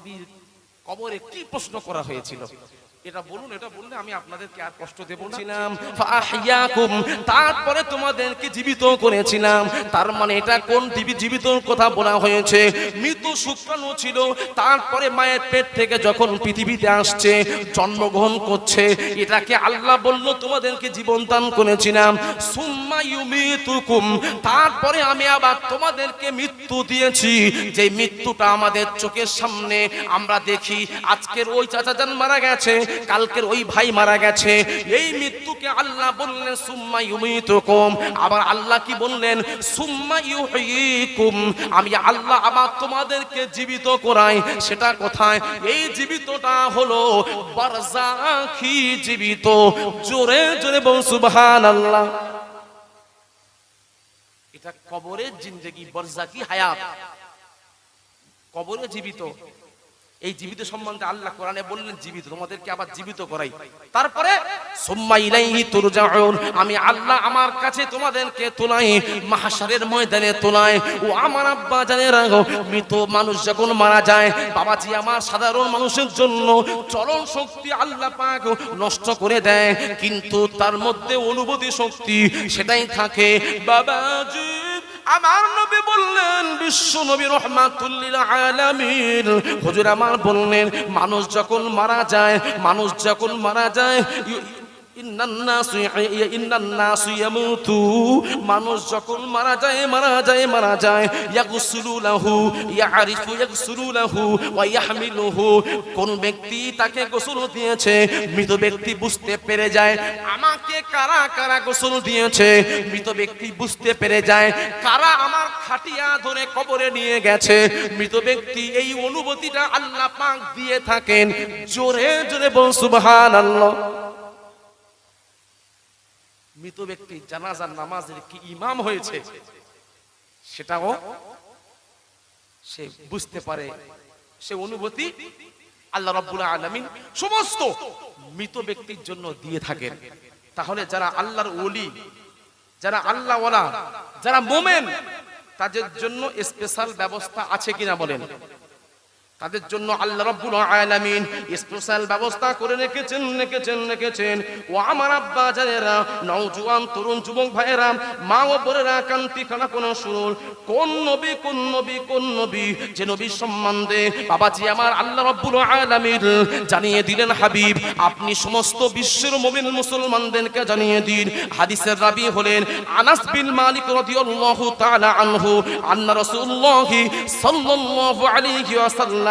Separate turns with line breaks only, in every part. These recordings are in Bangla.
নবীর কবরে কি প্রশ্ন করা হয়েছিল? এটা বলুন, এটা বললে আমি আপনাদেরকে আর কষ্ট দেব না। ফাহিয়াকুম তারপরে তোমাদেরকে জীবিত করেছিলাম। তার মানে এটা কোন জীবি জীবিত কথা বলা হয়েছে? মৃত শুক্রাণু ছিল, তারপরে মায়ের পেট থেকে যখন পৃথিবীতে আসছে, জন্মগ্রহণ করছে, এটাকে আল্লাহ বলল, তোমাদেরকে জীবন দান করেছিলাম। সুম্মা ইউমিতুকুম তারপরে আমি আবার তোমাদেরকে মৃত্যু দিয়েছি। যে মৃত্যুটা আমাদের চোখের সামনে আমরা দেখি, আজকের ওই চাচা যান মারা গেছে কালকের ওই ভাই মারা গেছে। এই মৃত্যুকে আল্লাহ বললেন, সুম্মা ইউমিতুকুম। আবার আল্লাহ কি বললেন, সুম্মা ইউহয়িকুম আমি আল্লাহ আবার তোমাদেরকে জীবিত করাই, সেটা কোথায়? এই জীবিতটা হলো বারজাখি জীবিত। জোরে জোরে বল, সুবহানাল্লাহ। এটা কবরের জিন্দেগি বরজাকি হায়াত। কবরে জীবিত। এই জীবিত সম্বন্ধে আল্লাহ কোরআনে বললেন, জীবিত, তোমাদেরকে আবার জীবিত করাই। তারপরে আমি আল্লাহ আমার কাছে তোমাদেরকে তোলাই, মাহশারের ময়দানে তোলাই। ও আমার আব্বা জানে রাখো মৃত মানুষ যখন মারা যায়, বাবাজি আমার সাধারণ মানুষের জন্য চরণ শক্তি আল্লাহ পাক নষ্ট করে দেয়। কিন্তু তার মধ্যে অনুভূতি শক্তি সেটাই থাকে, বাবাজি আমার নবী বললেন, বিশ্ব নবী রহমাতুল্লিল আলামিন। হুজুর আমার বললেন, মানুষ যখন মারা যায়, মানুষ যখন মারা যায় মানুষ যখন মারা যায় মারা যায় মারা যায় কোন ব্যক্তি তাকে গোসল দিয়েছে? মৃত ব্যক্তি বুঝতে পেরে যায়, আমাকে কারা কারা গোসল দিয়েছে? মৃত ব্যক্তি বুঝতে পেরে যায়, কারা আমার খাটিয়া ধরে কবরে নিয়ে গেছে? মৃত ব্যক্তি এই অনুভূতিটা আল্লাহ পাক দিয়ে থাকেন। জোরে জোরে বল, সুবহানাল্লাহ। মৃত ব্যক্তি জানাজার নামাজের কি ইমাম হয়েছে, সেটাও সে বুঝতে পারে। সে অনুভূতি আল্লাহ রাব্বুল আলামিন সমস্ত মৃত ব্যক্তির জন্য দিয়ে থাকেন। তাহলে যারা আল্লাহর ওলি, যারা আল্লাহ যারা মোমেন, তাদের জন্য স্পেশাল ব্যবস্থা আছে কিনা বলেন। তাদের জন্য আল্লাহ রাব্বুল আলামিন স্পেশাল ব্যবস্থা করে রেখেছেন রেখেছেন রেখেছেন। ও আমার আব্বা জানেরা, নওজোয়ান তরুণ যুবক ভাইয়েরা, মা ও বোনেরা কান্তি খানা কোন শুনুন। কোন নবী কোন নবী কোন নবী যে নবীর সম্বন্ধে বাবাজি আমার আল্লাহ রাব্বুল আলামিন জানিয়ে দিলেন, হাবিব, আপনি সমস্ত বিশ্বের মুমিন মুসলমানদেরকে জানিয়ে দিন। হাদিসের রাবি হলেন আনাস বিন মালিক রাদিয়াল্লাহু তাআলা আনহু, আন্না রাসূলুল্লাহ সাল্লাল্লাহু আলাইহি ওয়াসাল্লাম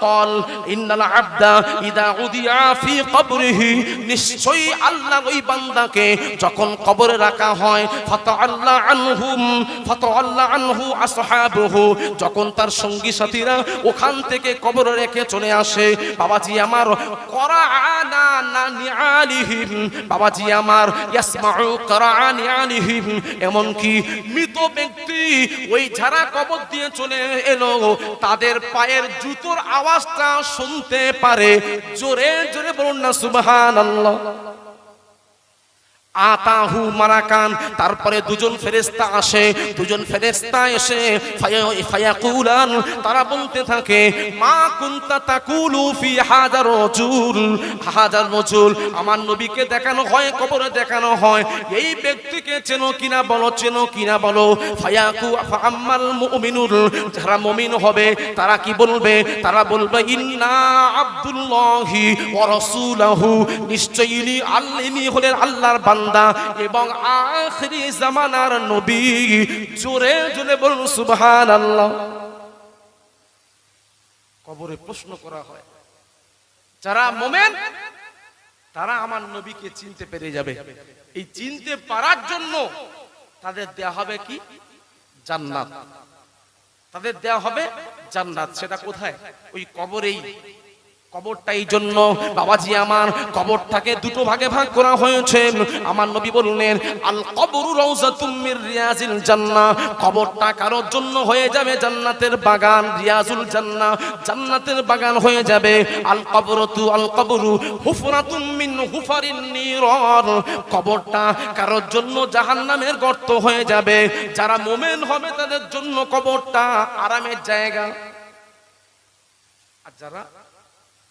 قال ان العبد اذا উদিয়া في قبره নিশ্চয়ই আল্লাহ ওই বান্দাকে যখন কবরে রাখা হয় ফাতাআল্লা আনহুম ফাতাআল্লা আনহু আসহাবুহু যখন তার সঙ্গী সাথীরা ওখান থেকে কবরে রেখে চলে আসে বাবাজি আমার করাআনা না নিআলিহিম বাবাজি আমার ইয়াসমাউ করাআনি আলিহিম এমন কি মৃত ব্যক্তি ওই যারা কবর দিয়ে চলে এলো তাদের পায়ের জুতোর আওয়াজটা শুনতে পারে। জোরে জোরে বলুন না সুবহানাল্লাহ। আতাহু মারাকান, তারপরে দুজন ফেরেস্তা আসে, দুজন ফেরেস্তা এসে ফায়াকুলান তারা বলতে থাকে, মা কুনতা তাকুলু ফি হাজার রজুল? হাজার রজুল, আমার নবীকে দেখানো হয়, কবরে দেখানো হয়। এই ব্যক্তিকে চেনো কিনা বলো, চেনো কিনা বলো? ফায়াকু ফাআম্মাল মুমিনুল, যারা মুমিন হবে, তারা কি বলবে? তারা বলবে, ইন্না আব্দুল্লাহি ওয়া রাসূলুহু। নিশ্চয়ই আল্লাহ হলেন আল্লাহর এবং আখরি জামানার নবী। জোরে জোরে বলুন, সুবহানাল্লাহ। কবরে প্রশ্ন করা হয়, যারা মোমেন, তারা আমার নবীকে চিনতে পেরে যাবে। এই চিনতে পারার জন্য তাদের দেয়া হবে কি? জান্নাত। তাদের দেয়া হবে জান্নাত। সেটা কোথায়? ওই কবরেই। কবরটা এই জন্য। বাবাজি আমার, কবরটাকে দুটো ভাগে ভাগ করা হয়েছে। আমার নবী বললেন, আল কবরু রওজাতুম মির রিয়াজিল জান্নাহ। কবরটা কারোর জন্য হয়ে যাবে? জান্নাতের বাগান, রিয়াজুল জান্নাহ। জান্নাতের বাগান হয়ে যাবে। আল কবরতু, আল কবরু হুফরাতুম মিন হুফারিন নিরর। কবরটা কারোর জন্য জাহান্নামের গর্ত হয়ে যাবে। যারা মোমেন হবে, তাদের জন্য কবরটা আরামের জায়গা। আর যারা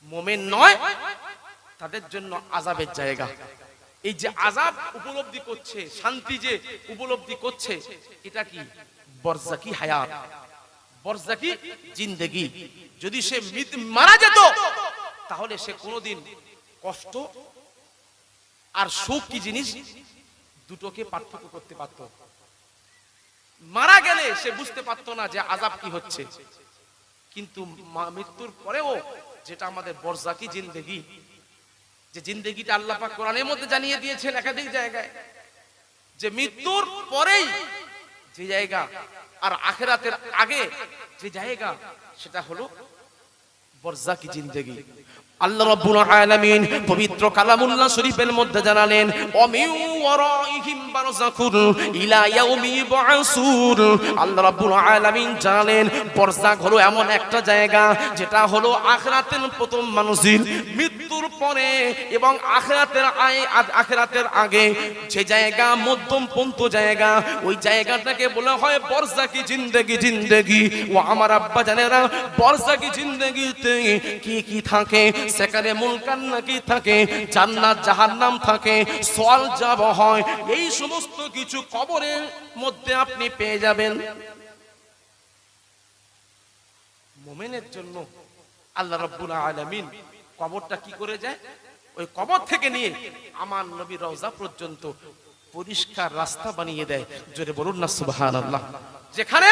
মোমেন নয়, তাদের জন্য আজাবের জায়গা। এই যে আজাব উপলব্ধি করছে, শান্তি যে উপলব্ধি করছে, এটা কি? বরজাকি হায়াত। বরজাকি জিন্দেগি। যদি সে মারা যেত, তাহলে সে কোনোদিন কষ্ট আর সুখ কি জিনিস? দুটোকে পার্থক্য করতে পারত। মারা গেলে সে বুঝতে পারতো না যে আজাব কি হচ্ছে। কিন্তু মৃত্যুর পরেও যেটা আমাদের বরজাকি জিন্দেগি। যে জিন্দেগিটা আল্লাহ পাক কোরআনের মধ্যে জানিয়ে দিয়েছেন একাধিক জায়গায়। যে মৃত্যুর পরেই যে জায়গা আর আখেরাতের আগে যে জায়গা, সেটা হলো বরজাকি জিন্দেগি। আল্লাহ রাব্বুল আলামিন পবিত্র কালামুল্লাহ শরীফের মধ্যে জানালেন অমিউ ওয়ারাইহিম বারযাকুন ইলা ইয়াউমি ইবআসুন আল্লাহ রাব্বুল আলামিন জানালেন বরজাক হলো এমন একটা জায়গা যেটা হলো আখিরাতের প্রথম মানুষের মৃত্যুর পরে এবং আখিরাতের আয়, আখিরাতের আগে যে জায়গা, মধ্যম পন্ত জায়গা, ওই জায়গাটাকে বলা হয় বরজাকি জিন্দেগি জিন্দেগি। ও আমার আব্বা জানেরা, বরজাকি জিন্দেগিতে কি কি থাকে? সেখানে মুলকান নাকি থাকে? জান্নাত, জাহান্নাম থাকে, সোয়াল যাব হয়। এই সমস্ত কিছু কবরের মধ্যে আপনি পেয়ে যাবেন। মোমেনের জন্য আল্লাহ রাব্বুল আলামিন কবরটা কি করে যায়? ওই কবর থেকে নিয়ে আমার নবী রওজা পর্যন্ত পরিষ্কার রাস্তা বানিয়ে দেয়। জোরে বলুন না, সুবহানাল্লাহ। যেখানে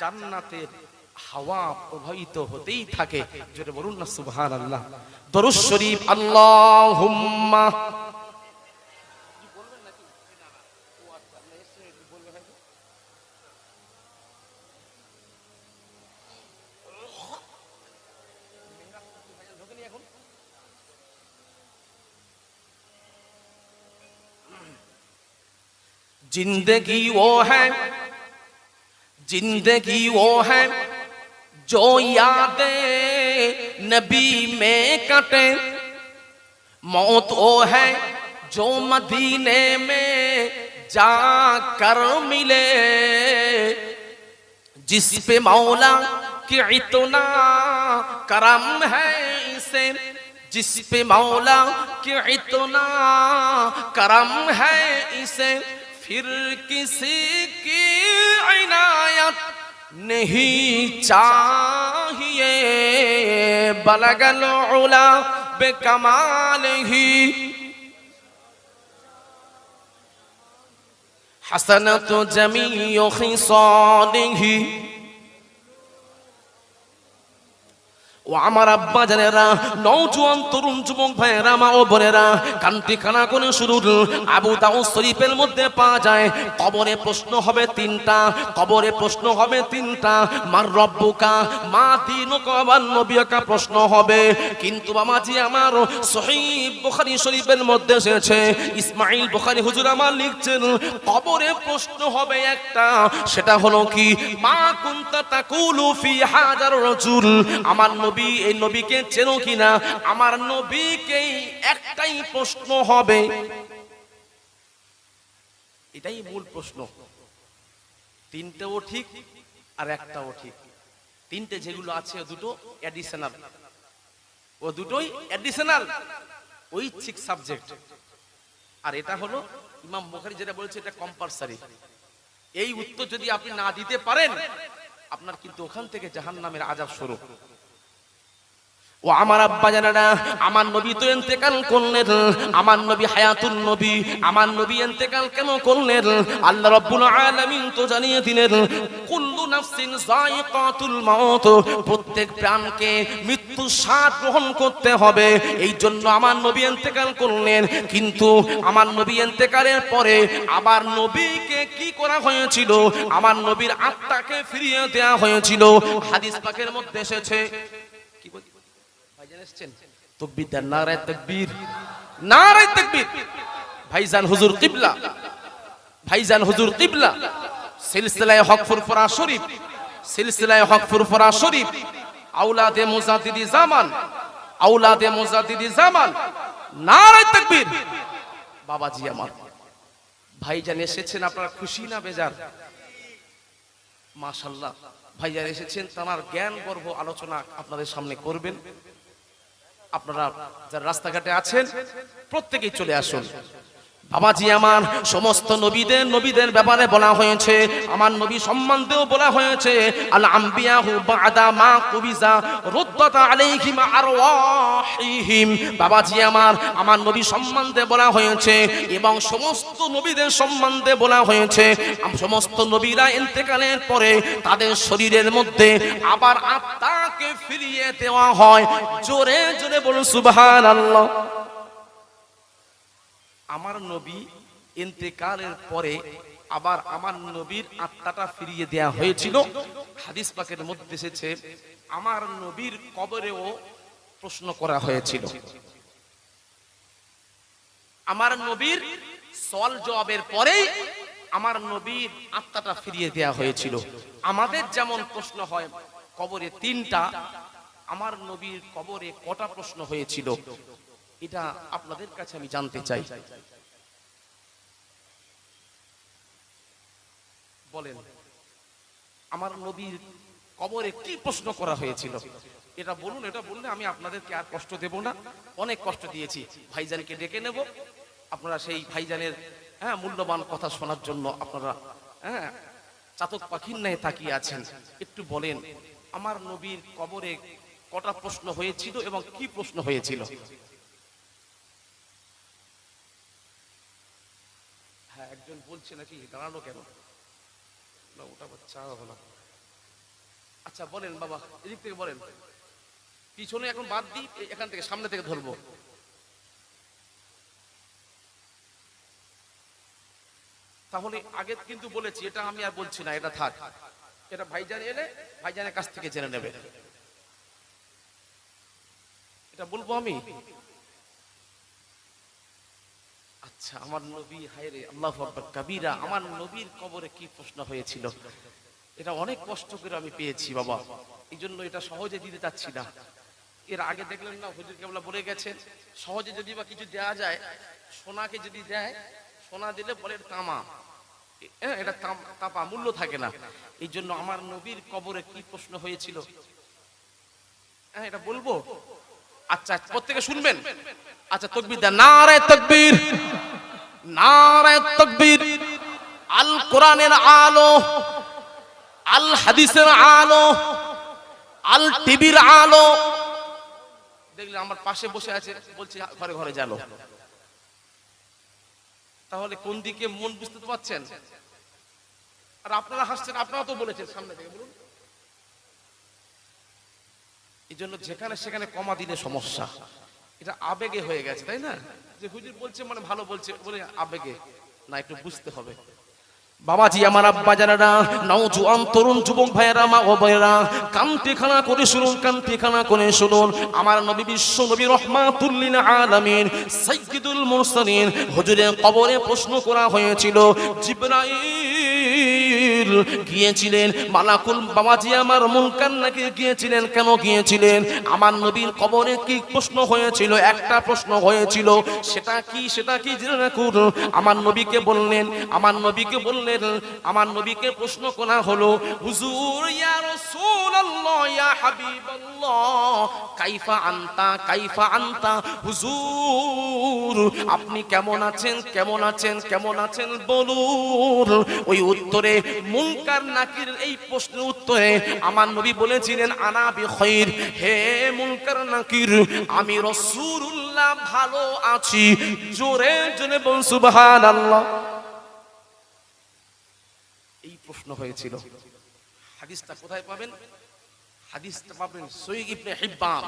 জান্নাতের হাওয়া প্রবাহিত হতেই থাকে জোরে বলুন না সুবহানাল্লাহ দরুদ শরীফ আল্লাহুম্মা जिंदगी वो है जिंदगी वो है जो यादें नबी में कटे। मौत वो है जो मदीने में जा कर मिले। जिस पे मौला कि इतना करम है इसे, जिस पे मौला कि इतना करम है इसे, फिर किसी की इनायत نہیں چاہیے بلغل علا بے کمال ہی حسنت جمیع خصالہ ও আমার আব্বা জানেরা নৌজওয়ান তরুণ যুবক ভাইয়েরা, মা ও বোনেরা, কান্তি কানা করে শুরু আবু দাউদ শরীফের মধ্যে পাওয়া যায়, কবরে প্রশ্ন হবে তিনটা, কবরে প্রশ্ন হবে তিনটা, মার রব্বুকা, মা দিন কবার নবিয়কা প্রশ্ন হবে। কিন্তু মামাজি আমার সহিহ বুখারী শরীফের মধ্যে এসেছে ইসমাইল বুখারী হুজুর আমার লিখছেন, কবরে প্রশ্ন হবে একটা, সেটা হলো কি, মা কুনতা তাকুলু ফি হাজার রাজুল, আমার নবী, এই নবীকে চেনো কিনা? আমার নবীকেই একটাই প্রশ্ন হবে। এটাই মূল প্রশ্ন। তিনটেও ঠিক আর একটাও ঠিক। তিনটে যেগুলো আছে দুটো অ্যাডিশনাল ও দুটোই অ্যাডিশনাল ঐচ্ছিক সাবজেক্ট আর এটা হলো ইমাম বুখারী যেটা বলেছে, এটা কম্পালসারি এই উত্তর যদি আপনি না দিতে পারেন, আপনার কিন্তু ওখান থেকে জাহান্নামের আজাব শুরু। ও আমার আব্বা জানারা আমার নবী তো এন্তেকাল করলেন, আমার নবী হায়াতুন নবী, আমার নবী এন্তেকাল কেন করলেন? আল্লাহ রাব্বুল আলামিন তো জানিয়ে দিলেন, কুল্লু নাফসিন যায়িকাতুল মাউত, প্রত্যেক প্রাণকে মৃত্যু স্বাদ গ্রহণ করতে হবে এই জন্য আমার নবী এন্তেকাল করলেন, কিন্তু আমার নবী এন্তেকালের পরে আবার নবীকে কি করা হয়েছিল? আমার নবীর আত্মাকে ফিরিয়ে দেওয়া হয়েছিল, হাদিস পাকের মধ্যে এসেছে এসছেন। তকবীর দেন, নারায় নারায় ভাইজান হুজুর কিবলা। ভাইজান হুজুর কিবলা। সিলসিলায় শরীফ। সিলসিলায় শরীফ। আওলাদে মুজাদ্দিদি জামান। আওলাদে মুজাদ্দিদি জামান। নারায় বাবাজি আমার। ভাইজান এসেছেন, আপনারা খুশি না বেজার? মাশাল্লাহ ভাইজান এসেছেন তার জ্ঞান গর্ভ আলোচনা আপনাদের সামনে করবেন। আপনারা যারা রাস্তাঘাটে আছেন প্রত্যেকেই চলে আসুন। বাবাজি আমার সমস্ত নবীদের নবীদের ব্যাপারে বলা হয়েছে। আমার নবী সম্বন্ধেও বলা হয়েছে, আল আম্বিয়াহু বাদা মা কুবিজা রুদ্দাত আরওয়াহিম বাবাজি আমার আমার নবী সম্বন্ধে বলা হয়েছে এবং সমস্ত নবীদের সম্বন্ধে বলা হয়েছে। সমস্ত নবীরা ইন্তেকালের পরে তাদের শরীরের মধ্যে আবার আত্মাকে ফিরিয়ে দেওয়া হয়। জোরে জোরে বলুন, সুবহানাল্লাহ। আমার নবী ইন্তেকালের পরে আবার আমার নবীর আত্মাটা ফিরিয়ে দেয়া হয়েছিল। হাদিস পাকের মধ্যে এসেছে, আমার নবীর কবরেও প্রশ্ন করা হয়েছিল। আমার নবীর সল জবাবের পরেই আমার নবীর আত্মাটা ফিরিয়ে দেয়া হয়েছিল। আমাদের যেমন প্রশ্ন হয়, কবরে তিনটা, আমার নবীর কবরে কটা প্রশ্ন হয়েছিল? এটা আপনাদের কাছে আমি জানতে চাই। বলেন, আমার নবীর কবরে কি প্রশ্ন করা হয়েছিল? এটা বলুন, এটা বললে আমি আপনাদেরকে আর কষ্ট দেব না। অনেক কষ্ট দিয়েছি। ভাইজানকে ডেকে নেব। আপনারা সেই ভাইজানের হ্যাঁ মূল্যবান কথা শোনার জন্য আপনারা হ্যাঁ চাতক পাখির ন্যায় তাকিয়ে আছেন। একটু বলেন, আমার নবীর কবরে কটা প্রশ্ন হয়েছিল এবং কি প্রশ্ন হয়েছিল? হ্যাঁ একজন বলছে নাকি দাঁড়ানো কেন? না, ওটা আবার চা না। আচ্ছা বলেন বাবা, এদিক থেকে বলেন। পিছনে এখন বাদ দিই এখান থেকে সামনে থেকে ধরবো। তাহলে আগে কিন্তু বলেছি, এটা আমি আর বলছি না, এটা থাক। এটা ভাইজান এলে, ভাইজানের কাছ থেকে জেনে নেবে। এটা বলব আমি? আচ্ছা আমার নবী, হায়রে আল্লাহ কাবিরা, আমার নবীর কবরে কি প্রশ্ন হয়েছিল? এটা অনেক কষ্ট করে আমি পেয়েছি, বাবা। এই জন্য এটা সহজে দিতে চাচ্ছি না। এর আগে দেখলেন না, হুজুর কেবলা বলে গেছেন, সহজে যদি বা কিছু দেওয়া যায়, সোনাকে যদি দেয়, সোনা দিলে বলে তামা। এটা তাপা মূল্য থাকে না। এই জন্য আমার নবীর কবরে কি প্রশ্ন হয়েছিল? হ্যাঁ এটা বলব? আচ্ছা প্রত্যেকে শুনবেন। আচ্ছা তকবির দেন। নারায় তকবীর। নারায় তকবীর। আল কোরআনের আলো, আল হাদিসের আলো, আল টিভির আলো। দেখলেন আমার পাশে বসে আছে, বলছি, ঘরে ঘরে জানো তাহলে কোন দিকে মন বুঝতে পারছেন? আর আপনারা হাসছেন, আপনারা তো বলেছেন সামনে থেকে, বলুন। এই জন্য যেখানে সেখানে কমা দিলে সমস্যা। এটা আবেগে হয়ে গেছে, তাই না? যে হুজুর বলছে মানে ভালো বলছে, বলে আবেগে। না, একটু বুঝতে হবে। বাবাজি, আমার আব্বা জানারা নওজোয়ান তরুণ যুবক ভাইয়েরা, মা ও ভাইয়েরা কান্তি খানা করে শুনুন কান্তি খানা করে শুনুন। আমার নবী বিশ্ব নবী রহমাতুল্লিল আলামিন, সাইয়্যিদুল মুরসালিন হুজুরের কবরে প্রশ্ন করা হয়েছিল, জিবরাইল গিয়েছিলেন, মালাকুল বাবাজি, আমার মুনকার নাকি গিয়েছিলেন, কেন গিয়েছিলেন? আমার নবীর কবরে কি প্রশ্ন হয়েছিল? একটা প্রশ্ন হয়েছিল, সেটা কি সেটা কি জেনে রাখুন। আমার নবীকে বললেন, আমার নবীকে বললেন আমার নবীকে প্রশ্ন করা হলো, হুজুর, ইয়া রাসূলুল্লাহ, ইয়া হাবিবাল্লাহ, কাইফা আনতা কাইফা আনতা, হুজুর, আপনি কেমন আছেন কেমন আছেন কেমন আছেন, বলুন। ওই উত্তরে, মুনকার নাকির এই প্রশ্নের উত্তরে আমার নবী বলেছিলেন, আনা বি বিখৈর, হে মুনকার নাকির, আমি রাসূলুল্লাহ ভালো আছি। জোরে জোরে বল সুবহানাল্লাহ। প্রশ্ন হয়েছিল। হাদিসটা কোথায় পাবেন? হাদিসটা পাবেন সৈয়দ ইবনে হিব্বান।